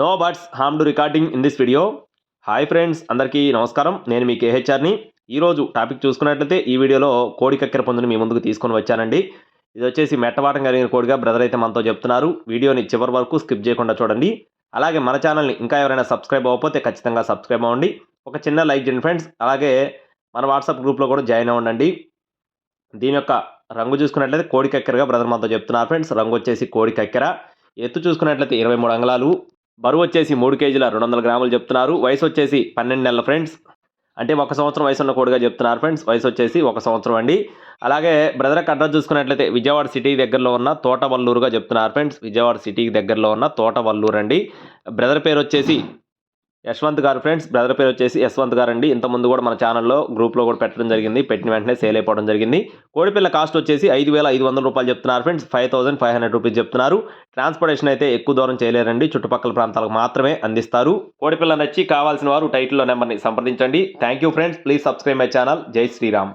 No buts harm to recording in this video hi friends అందరికీ నమస్కారం. నేను మీ కేహెచ్ఆర్ని. ఈరోజు టాపిక్ చూసుకున్నట్లయితే ఈ వీడియోలో కోడి కక్కెర పొందుని మీ ముందుకు తీసుకొని వచ్చానండి. ఇది వచ్చేసి మెట్టవాటం కలిగిన కోడిగా బ్రదర్ అయితే మనతో చెప్తున్నారు. వీడియోని చివరి వరకు స్కిప్ చేయకుండా చూడండి. అలాగే మన ఛానల్ని ఇంకా ఎవరైనా సబ్స్క్రైబ్ అవ్వకపోతే ఖచ్చితంగా సబ్స్క్రైబ్ అవ్వండి. ఒక చిన్న లైక్ చేయండి ఫ్రెండ్స్. అలాగే మన వాట్సాప్ గ్రూప్లో కూడా జాయిన్ అవ్వండి దీని యొక్క రంగు చూసుకున్నట్లయితే కోడి కక్కెరగా బ్రదర్ మనతో చెప్తున్నారు ఫ్రెండ్స్. రంగు వచ్చేసి కోడి కక్కెర. ఎత్తు చూసుకున్నట్లయితే ఇరవై మూడు అంగళాలు. బరువు వచ్చేసి మూడు కేజీల రెండు వందల గ్రాములు చెప్తున్నారు. వయసు వచ్చేసి పన్నెండు నెలల ఫ్రెండ్స్. అంటే ఒక సంవత్సరం వయసు ఉన్న కోడిగా చెప్తున్నారు ఫ్రెండ్స్. వయసు వచ్చేసి ఒక సంవత్సరం అండి. అలాగే బ్రదర్ అడ్రస్ చూసుకున్నట్లయితే విజయవాడ సిటీ దగ్గరలో ఉన్న తోటవల్లూరుగా చెప్తున్నారు ఫ్రెండ్స్. విజయవాడ సిటీకి దగ్గరలో ఉన్న తోటవల్లూరు అండి బ్రదర్ పేరు వచ్చేసి యశ్వంత్ గారు ఫ్రెండ్స్ బ్రదర్ పేరు వచ్చేసి యశ్వంత్ గారు అండి ఇంతకుముందు కూడా మన ఛానల్లో గ్రూప్లో కూడా పెట్టడం జరిగింది. పెట్టిన వెంటనే సేల్ అయిపోవడం జరిగింది. కోడిపిల్ల కాస్ట్ వచ్చేసి ఐదు వేల ఐదు వందల రూపాయలు చెప్తున్నారు friends. Five thousand five hundred rupees చెప్తున్నారు. ట్రాన్స్పోర్టేషన్ అయితే ఎక్కువ దూరం చేయలేరండి. చుట్టుపక్కల ప్రాంతాలకు మాత్రమే అందిస్తారు. కోడిపిల్ల నచ్చి కావాల్సిన వారు టైటిల్లో నెంబర్ని సంప్రదించండి. Thank you friends please subscribe my channel జై శ్రీరామ్